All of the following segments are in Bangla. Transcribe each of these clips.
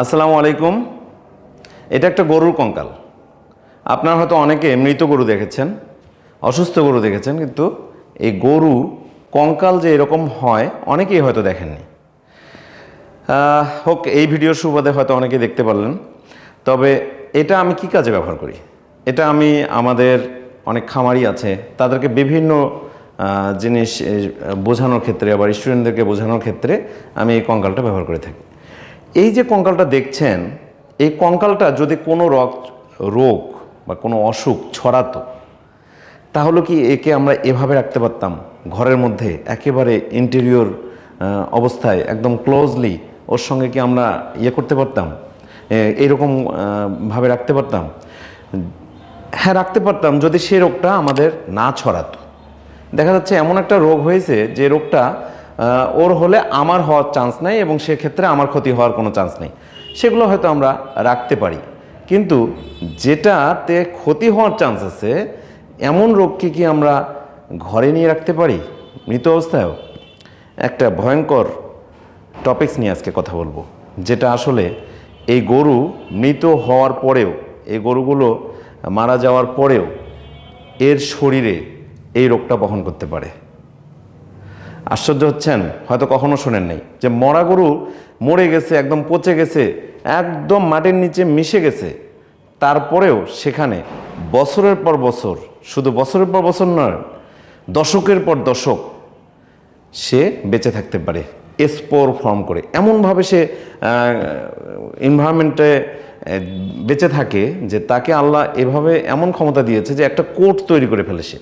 আসসালামু আলাইকুম। এটা একটা গরুর কঙ্কাল। আপনার হয়তো অনেকে মৃত গরু দেখেছেন, অসুস্থ গরু দেখেছেন, কিন্তু এই গরু, কঙ্কাল যে এরকম হয়, অনেকেই হয়তো দেখেননি। হোক, এই ভিডিওর সুবাদে হয়তো অনেকে দেখতে পারলেন। তবে এটা আমি কি কাজে ব্যবহার করি? এটা আমি আমাদের অনেক খামারি আছে, তাদেরকে বিভিন্ন জিনিস বোঝানোর ক্ষেত্রে আবার স্টুডেন্টদেরকে বোঝানোর ক্ষেত্রে আমি এই কঙ্কালটা ব্যবহার করে থাকি। এই যে কঙ্কালটা দেখছেন, এই কঙ্কালটা যদি কোনো রক, রোগ বা কোনো অসুখ ছড়াতো, তাহলে কি একে আমরা এভাবে রাখতে পারতাম? ঘরের মধ্যে একেবারে ইন্টেরিয়র অবস্থায় একদম ক্লোজলি ওর সঙ্গে কি আমরা ইয়ে করতে পারতাম? এ- এইরকম ভাবে রাখতে পারতাম? হ্যাঁ রাখতে পারতাম যদি সে রোগটা আমাদের না ছড়াতো। দেখা যাচ্ছে এমন একটা রোগ হয়েছে যে রোগটা ওর হলে আমার হওয়ার চান্স নেই এবং সেক্ষেত্রে আমার ক্ষতি হওয়ার কোনো চান্স নেই। সেগুলো হয়তো আমরা রাখতে পারি। কিন্তু যেটাতে ক্ষতি হওয়ার চান্স আছে, এমন রোগকে কি আমরা ঘরে নিয়ে রাখতে পারি? মৃত অবস্থায়ও। একটা ভয়ঙ্কর টপিক্স নিয়ে আজকে কথা বলব। যেটা আসলে এই গরু মৃত হওয়ার পরেও, এই গরুগুলো মারা যাওয়ার পরেও এর শরীরে এই রোগটা বহন করতে পারে। আশ্চর্য হচ্ছেন, হয়তো কখনো শোনেন নাই। যে মরা গরু মরে গেছে, একদম পচে গেছে, একদম মাটির নিচে মিশে গেছে, তারপরেও সেখানে বছরের পর বছর, শুধু বছরের পর বছর নয়, দশকের পর দশক সে বেঁচে থাকতে পারে স্পোর ফর্ম করে। এমনভাবে সে এনভায়রনমেন্টে বেঁচে থাকে যে তাকে আল্লাহ এভাবে এমন ক্ষমতা দিয়েছে যে একটা কোট তৈরি করে ফেলেছে।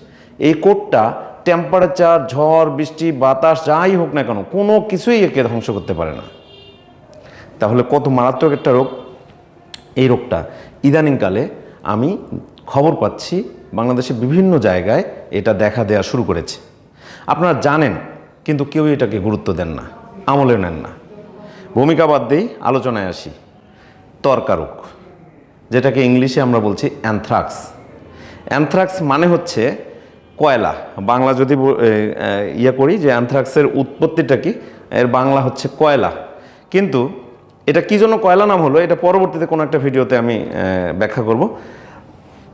এই কোটটা টেম্পারেচার ঝড়, বৃষ্টি, বাতাস, যাই হোক না কেন, কোনো কিছুই একে ধ্বংস করতে পারে না। তাহলে কত মারাত্মক একটা রোগ? এই রোগটা। ইদানিংকালে আমি খবর পাচ্ছি, বাংলাদেশের বিভিন্ন জায়গায় এটা দেখা দেওয়া শুরু করেছে। আপনারা জানেন, কিন্তু কেউ এটাকে গুরুত্ব দেন না আমলে নেন না। ভূমিকা বাদ দিয়েই আলোচনায় আসি। তর্কারোগ, যেটাকে ইংলিশে আমরা বলছি অ্যানথ্রাক্স অ্যানথ্রাক্স মানে হচ্ছে কয়লা? বাংলা যদি ইয়ে করি যে অ্যানথ্রাক্সের উৎপত্তিটা কি, এর বাংলা হচ্ছে কয়লা। কিন্তু এটা কি জন্য কয়লা নাম হলো, এটা পরবর্তীতে কোনো একটা ভিডিওতে আমি ব্যাখ্যা করব।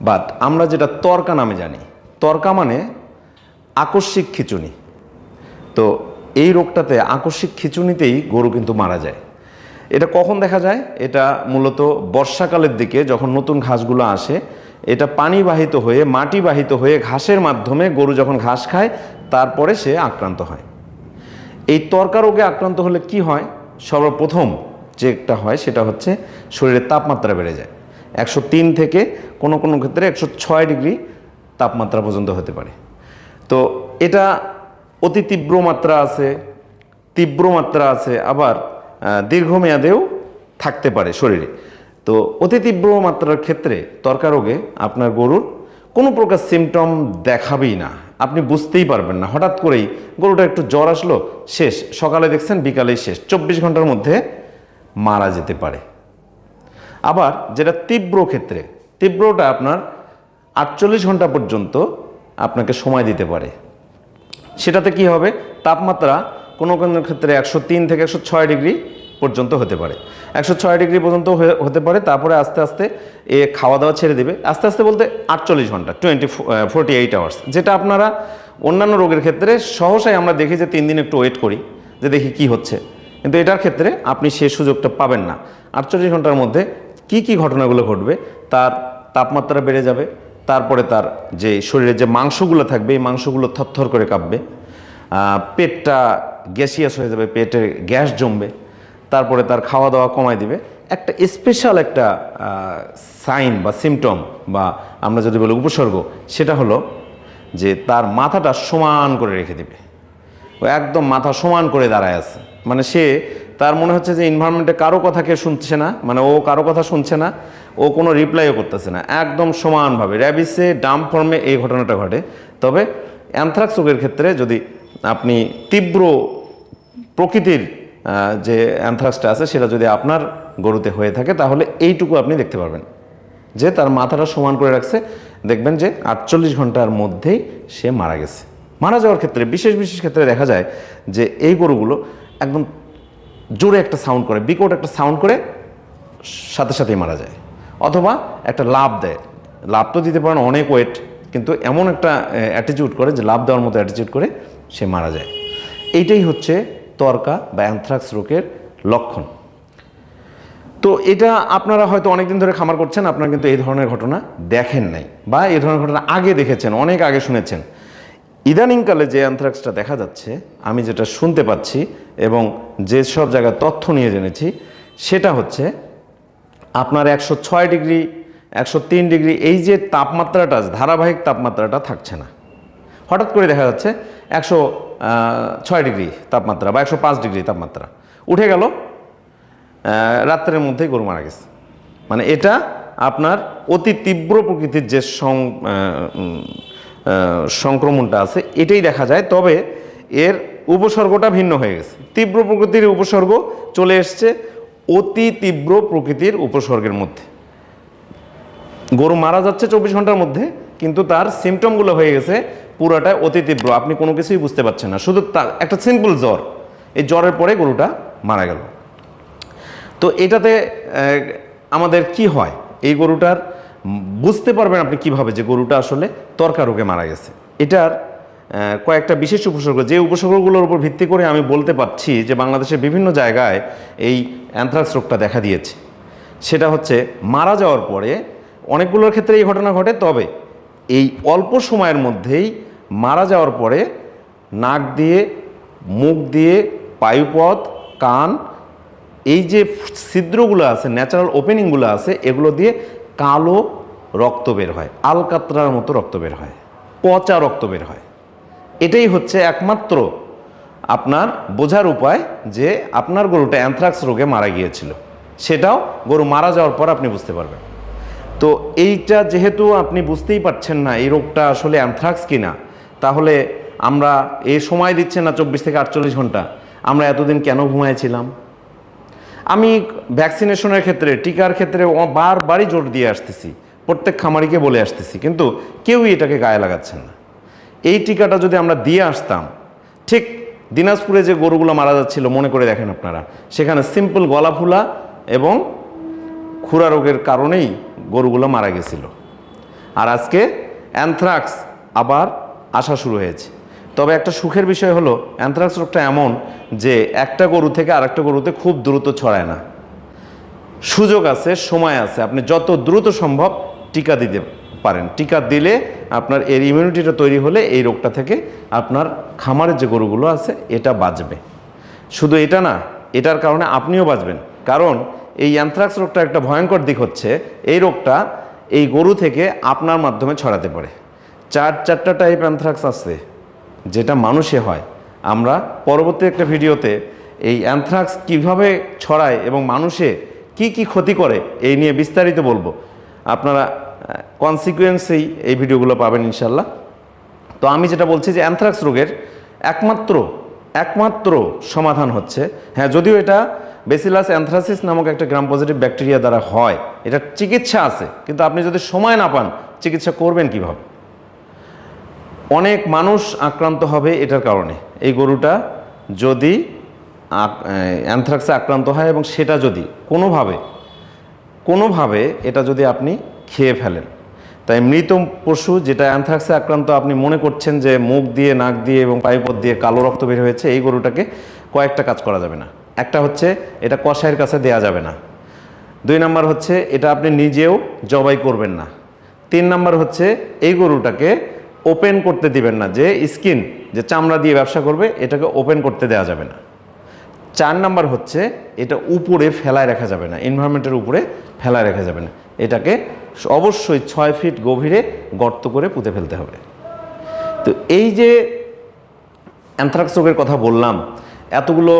বাট আমরা যেটা তর্কা নামে জানি, তর্কা মানে আকস্মিক খিচুনি। তো এই রোগটাতে আকস্মিক খিচুনিতেই গরু কিন্তু মারা যায়। এটা কখন দেখা যায়? এটা মূলত বর্ষাকালের দিকে যখন নতুন ঘাসগুলো আসে এটা পানি বাহিত হয়ে মাটি বাহিত হয়ে ঘাসের মাধ্যমে গরু যখন ঘাস খায়, তারপরে সে আক্রান্ত হয়। এই তর্কা রোগে আক্রান্ত হলে কি হয়? সর্বপ্রথম যেটা হয় সেটা হচ্ছে শরীরের তাপমাত্রা বেড়ে যায়। একশো তিন থেকে কোনো কোনো ক্ষেত্রে একশো ছয় ডিগ্রি তাপমাত্রা পর্যন্ত হতে পারে। তো এটা অতি তীব্র মাত্রা আছে, তীব্র মাত্রা আছে, আবার দীর্ঘমেয়াদেও থাকতে পারে শরীরে। তো অতি তীব্র মাত্রার ক্ষেত্রে তর্কারোগে আপনার গরুর কোনো প্রকার সিমটম দেখাবেই না। আপনি বুঝতেই পারবেন না। হঠাৎ করেই গরুটা একটু জ্বর আসলো, শেষ। সকালে দেখছেন বিকালেই শেষ। চব্বিশ ঘণ্টার মধ্যে মারা যেতে পারে। আবার যেটা তীব্র ক্ষেত্রে, তীব্রটা আপনার আটচল্লিশ ঘণ্টা পর্যন্ত আপনাকে সময় দিতে পারে। সেটাতে কি হবে? তাপমাত্রা কোনো কোনো ক্ষেত্রে একশো তিন থেকে একশো ছয় ডিগ্রি পর্যন্ত হতে পারে। একশো ছয় ডিগ্রি পর্যন্ত হতে পারে, তারপরে আস্তে আস্তে এ খাওয়া দাওয়া ছেড়ে দেবে। আস্তে আস্তে বলতে আটচল্লিশ ঘণ্টা, টোয়েন্টি ফোর্টি এইট আওয়ার্স যেটা আপনারা অন্যান্য রোগের ক্ষেত্রে সহসাই আমরা দেখি যে তিন দিন একটু ওয়েট করি, যে দেখি কি হচ্ছে। কিন্তু এটার ক্ষেত্রে আপনি সে সুযোগটা পাবেন না। আটচল্লিশ ঘণ্টার মধ্যে কি কি ঘটনাগুলো ঘটবে, তার তাপমাত্রা বেড়ে যাবে, তারপরে তার যে শরীরে যে মাংসগুলো থাকবে, এই মাংসগুলো থরথর করে কাঁপবে। পেটটা গ্যাসিয়াস হয়ে যাবে পেটে গ্যাস জমবে। তারপরে তার খাওয়া দাওয়া কমায় দিবে। একটা স্পেশাল একটা সাইন বা সিমটম বা আমরা যদি বলি উপসর্গ, সেটা হলো যে তার মাথাটা সমান করে রেখে দিবে। ও একদম মাথা সমান করে দাঁড়ায় আছে। মানে সে, তার মনে হচ্ছে যে এনভায়রনমেন্টে কারও কথা কে শুনছে না মানে ও কারও কথা শুনছে না, ও কোনো রিপ্লাইও করতেছে না। একদম সমানভাবে। র্যাবিসে ডাম ফর্মে এই ঘটনাটা ঘটে। তবে অ্যানথ্রাক্স রোগের ক্ষেত্রে যদি আপনি তীব্র প্রকৃতির যে অ্যানথ্রাক্সটা আছে, সেটা যদি আপনার গরুতে হয়ে থাকে, তাহলে এইটুকু আপনি দেখতে পারবেন। যে তার মাথাটা সমান করে রাখছে, দেখবেন যে আটচল্লিশ ঘণ্টার মধ্যেই সে মারা গেছে। মারা যাওয়ার ক্ষেত্রে, বিশেষ বিশেষ ক্ষেত্রে দেখা যায় যে এই গরুগুলো একদম জোরে একটা সাউন্ড করে, বিকট একটা সাউন্ড করে সাথে সাথেই মারা যায়। অথবা একটা লাভ দেয়। লাভ তো দিতে পারেন অনেক ওয়েট কিন্তু এমন একটা অ্যাটিটিউড করে যে লাভ দেওয়ার মতো অ্যাটিটিউড করে সে মারা যায়। এইটাই হচ্ছে তর্কা বা অ্যানথ্রাক্স রোগের লক্ষণ। তো এটা আপনারা হয়তো অনেকদিন ধরে খামার করছেন, আপনারা কিন্তু এই ধরনের ঘটনা দেখেন নাই বা এই ধরনের ঘটনা আগে দেখেছেন, অনেক আগে শুনেছেন। ইদানিংকালে যে অ্যানথ্রাক্সটা দেখা যাচ্ছে, আমি যেটা শুনতে পাচ্ছি এবং যেসব জায়গায় তথ্য নিয়ে জেনেছি, সেটা হচ্ছে আপনার একশো ছয় ডিগ্রি, একশো তিন ডিগ্রি এই যে তাপমাত্রাটা ধারাবাহিক তাপমাত্রাটা থাকছে না। হঠাৎ করে দেখা যাচ্ছে একশো ছয় ডিগ্রি তাপমাত্রা বা একশো পাঁচ ডিগ্রি তাপমাত্রা। উঠে গেল রাত্রের মধ্যেই গরু মারা গেছে। মানে এটা আপনার অতি তীব্র প্রকৃতির যে সংক্রমণটা আছে, এটাই দেখা যায়। তবে এর উপসর্গটা ভিন্ন হয়ে গেছে। তীব্র প্রকৃতির উপসর্গ চলে এসছে অতি তীব্র প্রকৃতির উপসর্গের মধ্যে। গরু মারা যাচ্ছে চব্বিশ ঘণ্টার মধ্যে, কিন্তু তার সিমটমগুলো হয়ে গেছে পুরোটাই অতি তীব্র, আপনি কোনো কিছুই বুঝতে পারছেন না। শুধু তার একটা সিম্পল জ্বর। এই জ্বরের পরে গরুটা মারা গেল। তো এটাতে আমাদের কি হয়? এই গরুটার, বুঝতে পারবেন আপনি কীভাবে যে গরুটা আসলে তর্কা রোগে মারা গেছে। এটার কয়েকটা বিশেষ উপসর্গ, যে উপসর্গগুলোর উপর ভিত্তি করে আমি বলতে পারছি যে বাংলাদেশের বিভিন্ন জায়গায় এই অ্যানথ্রাক্স রোগটা দেখা দিয়েছে। সেটা হচ্ছে মারা যাওয়ার পরে অনেকগুলোর ক্ষেত্রে এই ঘটনা ঘটে, তবে এই অল্প সময়ের মধ্যেই মারা যাওয়ার পরে নাক দিয়ে, মুখ দিয়ে, পায়ুপথ, কান, এই যে ছিদ্রগুলো আছে ন্যাচারাল ওপেনিংগুলো আছে, এগুলো দিয়ে কালো রক্ত বের হয়, আলকাতরার মতো রক্ত বের হয়, পচা রক্ত বের হয়। এটাই হচ্ছে একমাত্র আপনার বোঝার উপায় যে আপনার গরুটা অ্যানথ্রাক্স রোগে মারা গিয়েছিল। সেটাও গরু মারা যাওয়ার পর আপনি বুঝতে পারবেন। তো এইটা যেহেতু আপনি বুঝতেই পারছেন না এই রোগটা আসলে অ্যানথ্রাক্স কিনা তাহলে আমরা এ সময় দিচ্ছে না চব্বিশ থেকে আটচল্লিশ ঘণ্টা। আমরা এতদিন কেন ঘুমাইছিলাম? আমি ভ্যাকসিনেশনের ক্ষেত্রে, টিকার ক্ষেত্রে বারবারই জোর দিয়ে আসতেছি। প্রত্যেক খামারিকে বলে আসতেছি, কিন্তু কেউই এটাকে গায়ে লাগাচ্ছেন না। এই টিকাটা যদি আমরা দিয়ে আসতাম, ঠিক দিনাজপুরে যে গরুগুলো মারা যাচ্ছিল, মনে করে দেখেন আপনারা, সেখানে সিম্পল গলা ফুলা এবং খুরা রোগের কারণেই গরুগুলো মারা গেছিল। আর আজকে অ্যানথ্রাক্স আবার আসা শুরু হয়েছে। তবে একটা সুখের বিষয় হলো অ্যান্থ্রাক্স রোগটা এমন যে একটা গরু থেকে আরেকটা গরুতে খুব দ্রুত ছড়ায় না। সুযোগ আছে, সময় আছে। আপনি যত দ্রুত সম্ভব টিকা দিতে পারেন। টিকা দিলে আপনার এর ইমিউনিটিটা তৈরি হলে এই রোগটা থেকে আপনার খামারের যে গরুগুলো আছে, এটা বাঁচবে। শুধু এটা না, এটার কারণে আপনিও বাঁচবেন। কারণ এই অ্যানথ্রাক্স রোগটা একটা ভয়ঙ্কর দিক হচ্ছে, এই রোগটা এই গরু থেকে আপনার মাধ্যমে ছড়াতে পারে। চার, চারটা টাইপ অ্যানথ্রাক্স আছে, যেটা মানুষে হয়। আমরা পরবর্তী একটা ভিডিওতে এই অ্যানথ্রাক্স কীভাবে ছড়ায় এবং মানুষে কি কি ক্ষতি করে, এই নিয়ে বিস্তারিত বলব। আপনারা কনসিকুয়েন্সেই এই ভিডিওগুলো পাবেন ইনশাল্লাহ তো আমি যেটা বলছি যে অ্যানথ্রাক্স রোগের একমাত্র একমাত্র সমাধান হচ্ছে হ্যাঁ যদিও এটা বেসিলাস অ্যানথ্রাসিস নামক একটা গ্রাম পজিটিভ ব্যাকটেরিয়া দ্বারা হয়, এটা চিকিৎসা আছে, কিন্তু আপনি যদি সময় না পান, চিকিৎসা করবেন কীভাবে? অনেক মানুষ আক্রান্ত হবে এটার কারণে। এই গরুটা যদি অ্যানথ্রাক্সে আক্রান্ত হয় এবং সেটা যদি কোনোভাবে কোনোভাবে এটা যদি আপনি খেয়ে ফেলেন। তাই মৃত পশু যেটা অ্যানথ্রাক্সে আক্রান্ত, আপনি মনে করছেন যে মুখ দিয়ে, নাক দিয়ে এবং পাইপথ দিয়ে কালো রক্ত বের হয়েছে, এই গরুটাকে কয়েকটা কাজ করা যাবে না। একটা হচ্ছে, এটা কষায়ের কাছে দেয়া যাবে না। দুই নাম্বার হচ্ছে, এটা আপনি নিজেও জবাই করবেন না। তিন নাম্বার হচ্ছে, এই গরুটাকে ওপেন করতে দিবেন না। যে স্কিন যে চামড়া দিয়ে ব্যবসা করবে, এটাকে ওপেন করতে দেওয়া যাবে না। চার নাম্বার হচ্ছে, এটা উপরে ফেলায় রাখা যাবে না। এনভায়রনমেন্টের উপরে ফেলায় রাখা যাবে না। এটাকে অবশ্যই ছয় ফিট গভীরে গর্ত করে পুঁতে ফেলতে হবে। তো এই যে অ্যান্থ্রাক্স রোগের কথা বললাম এতগুলো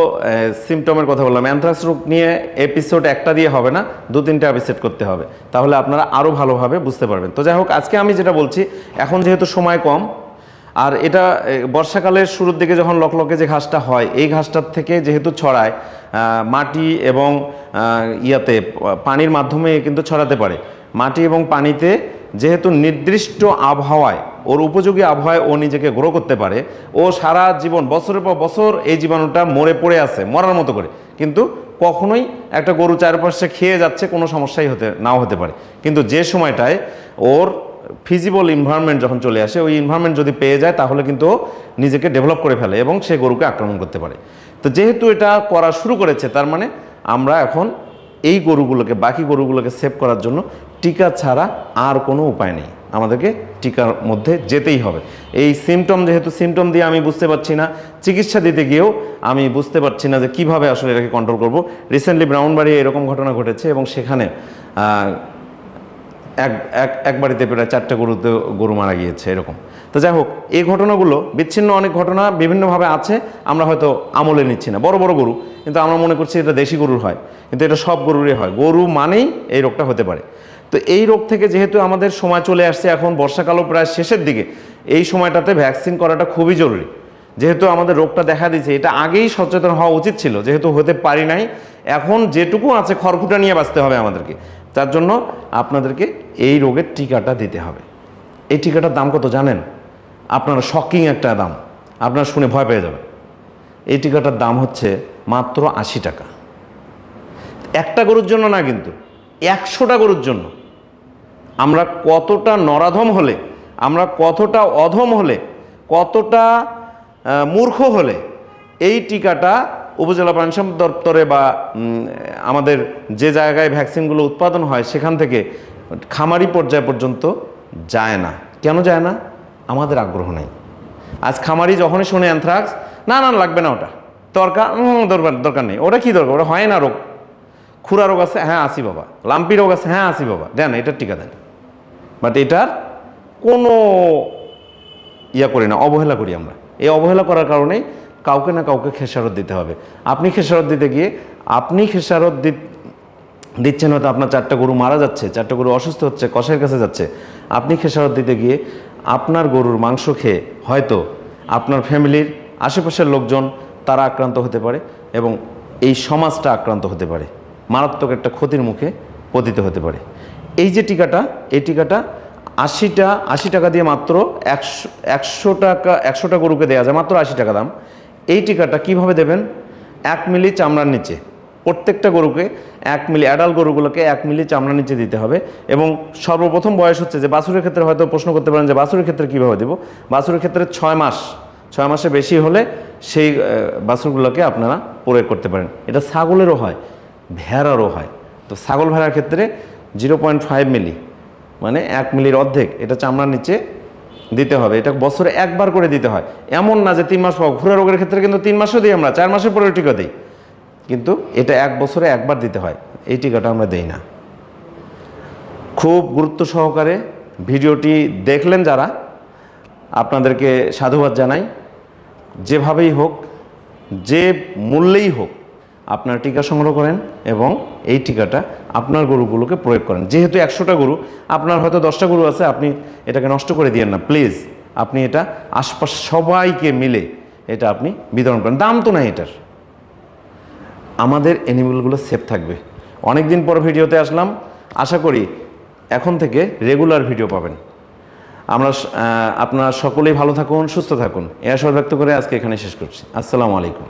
সিমটমের কথা বললাম। অ্যানথ্রাক্স রোগ নিয়ে এপিসোড একটা দিয়ে হবে না দু তিনটা এপিসোড করতে হবে। তাহলে আপনারা আরও ভালোভাবে বুঝতে পারবেন। তো যাই হোক, আজকে আমি যেটা বলছি, এখন যেহেতু সময় কম, আর এটা বর্ষাকালের শুরুর দিকে যখন লকলকে যে ঘাসটা হয়, এই ঘাসটার থেকে যেহেতু ছড়ায় মাটি এবং ইয়াতে, পানির মাধ্যমে কিন্তু ছড়াতে পারে। মাটি এবং পানিতে যেহেতু নির্দিষ্ট আবহাওয়ায় ওর উপযোগী আবহাওয়ায় ও নিজেকে গ্রো করতে পারে। ও সারা জীবন, বছরের পর বছর এই জীবাণুটা মরে পড়ে আছে, মরার মতো করে। কিন্তু কখনোই একটা গরু চারপাশে খেয়ে যাচ্ছে, কোনো সমস্যাই হতে, নাও হতে পারে। কিন্তু যে সময়টায় ওর ফিজিবল ইনভায়রনমেন্ট যখন চলে আসে, ওই ইনভায়রনমেন্ট যদি পেয়ে যায়, তাহলে কিন্তু নিজেকে ডেভেলপ করে ফেলে এবং সে গরুকে আক্রমণ করতে পারে। তো যেহেতু এটা করা শুরু করেছে, তার মানে আমরা এখন এই গরুগুলোকে, বাকি গরুগুলোকে সেভ করার জন্য টিকা ছাড়া আর কোনো উপায় নেই। আমাদেরকে টিকার মধ্যে যেতেই হবে। এই সিমটম যেহেতু সিমটম দিয়ে আমি বুঝতে পারছি না, চিকিৎসা দিতে গিয়েও আমি বুঝতে পারছি না যে কীভাবে আসলে এটাকে কন্ট্রোল করব। রিসেন্টলি ব্রাউনবাড়ি এরকম ঘটনা ঘটেছে এবং সেখানে এক এক এক বাড়িতে প্রায় চারটে গরুতে গরু মারা গিয়েছে এরকম। তো যাই হোক, এই ঘটনাগুলো, বিচ্ছিন্ন অনেক ঘটনা বিভিন্নভাবে আছে, আমরা হয়তো আমলে নিচ্ছি না। বড় বড় গরু, কিন্তু আমরা মনে করছি এটা দেশি গরুর হয়, কিন্তু এটা সব গরুরই হয়। গরু মানেই এই রোগটা হতে পারে। তো এই রোগ থেকে যেহেতু আমাদের সময় চলে আসছে, এখন বর্ষাকালও প্রায় শেষের দিকে, এই সময়টাতে ভ্যাকসিন করাটা খুবই জরুরি। যেহেতু আমাদের রোগটা দেখা দিয়েছে, এটা আগেই সচেতন হওয়া উচিত ছিল, যেহেতু হতে পারি নাই, এখন যেটুকু আছে খড়কুটা নিয়ে বাঁচতে হবে আমাদেরকে। তার জন্য আপনাদেরকে এই রোগের টিকাটা দিতে হবে। এই টিকাটার দাম কত জানেন? আপনারা শকিং একটা দাম, আপনারা শুনে ভয় পেয়ে যাবেন। এই টিকাটার দাম হচ্ছে মাত্র আশি টাকা। একটা গরুর জন্য না কিন্তু, একশোটা গরুর জন্য। আমরা কতটা নরাধম হলে, আমরা কতটা অধম হলে, কতটা মূর্খ হলে, এই টিকাটা উপজেলা প্রাণী সম্পদ দপ্তরে বা আমাদের যে জায়গায় ভ্যাকসিনগুলো উৎপাদন হয়, সেখান থেকে খামারি পর্যায় পর্যন্ত যায় না। কেন যায় না? আমাদের আগ্রহ নেই। আজ খামারি যখনই শোনে অ্যানথ্রাক্স না না, লাগবে না ওটা। দরকার দরকার দরকার নেই। ওটা কি দরকার? ওটা হয় না রোগ। খুরা রোগ আছে? হ্যাঁ আসি বাবা। লাম্পি রোগ আছে? হ্যাঁ আসি বাবা। দেন, এটার টিকা দেন। বাট এটার কোনো ইয়া করি না, অবহেলা করি আমরা। এই অবহেলা করার কারণে কাউকে না কাউকে খেসারত দিতে হবে। আপনি খেসারত দিতে গিয়ে, আপনি খেসারত দি দিচ্ছেন হয়তো আপনার চারটা গরু মারা যাচ্ছে, চারটা গরু অসুস্থ হচ্ছে কষাইয়ের কাছে যাচ্ছে। আপনি খেসারত দিতে গিয়ে আপনার গরুর মাংস খেয়ে হয়তো আপনার ফ্যামিলির আশেপাশের লোকজন তারা আক্রান্ত হতে পারে এবং এই সমাজটা আক্রান্ত হতে পারে। মারাত্মক একটা ক্ষতির মুখে পতিত হতে পারে। এই যে টিকাটা, এই টিকাটা আশিটা, আশি টাকা দিয়ে মাত্র একশো একশো টাকা একশোটা গরুকে দেওয়া যায়, মাত্র আশি টাকা দাম। এই টিকাটা কীভাবে দেবেন? এক মিলি চামড়ার নিচে। প্রত্যেকটা গরুকে এক মিলি অ্যাডাল্ট গরুগুলোকে এক মিলি চামড়ার নিচে দিতে হবে এবং সর্বপ্রথম বয়স হচ্ছে যে বাছুরের ক্ষেত্রে হয়তো প্রশ্ন করতে পারেন যে বাছুরের ক্ষেত্রে কীভাবে দেবো? বাছুরের ক্ষেত্রে ছয় মাস, ছয় মাসে বেশি হলে সেই বাছুরগুলোকে আপনারা প্রয়োগ করতে পারেন। এটা ছাগলেরও হয়, ভেড়ারও হয়। তো ছাগল ভেড়ার ক্ষেত্রে জিরো পয়েন্ট ফাইভ মিলি মানে এক মিলির অর্ধেক, এটা চামড়ার নিচে দিতে হবে। এটা বছরে একবার করে দিতে হয়। এমন না যে তিন মাস পর, ঘুরে রোগের ক্ষেত্রে কিন্তু তিন মাসও দিই আমরা, চার মাসের পরে টিকা দিই। কিন্তু এটা এক বছরে একবার দিতে হয়, এই টিকাটা আমরা দেই না। খুব গুরুত্ব সহকারে ভিডিওটি দেখলেন যারা, আপনাদেরকে সাধুবাদ জানাই। যেভাবেই হোক, যে মূল্যেই হোক আপনার টিকা সংগ্রহ করেন এবং এই টিকাটা আপনার গরুগুলোকে প্রয়োগ করেন। যেহেতু একশোটা গরু, আপনার হয়তো দশটা গরু আছে, আপনি এটাকে নষ্ট করে দিয়েন না। প্লিজ, আপনি এটা আশপাশ সবাইকে মিলে এটা আপনি বিতরণ করেন। দাম তো নাই এটার। আমাদের অ্যানিমেলগুলো সেফ থাকবে। অনেক দিন পর ভিডিওতে আসলাম। আশা করি এখন থেকে রেগুলার ভিডিও পাবেন। আমরা আপনারা সকলেই ভালো থাকুন, সুস্থ থাকুন। এ আশা ব্যক্ত করে আজকে এখানে শেষ করছি। আসসালামু আলাইকুম।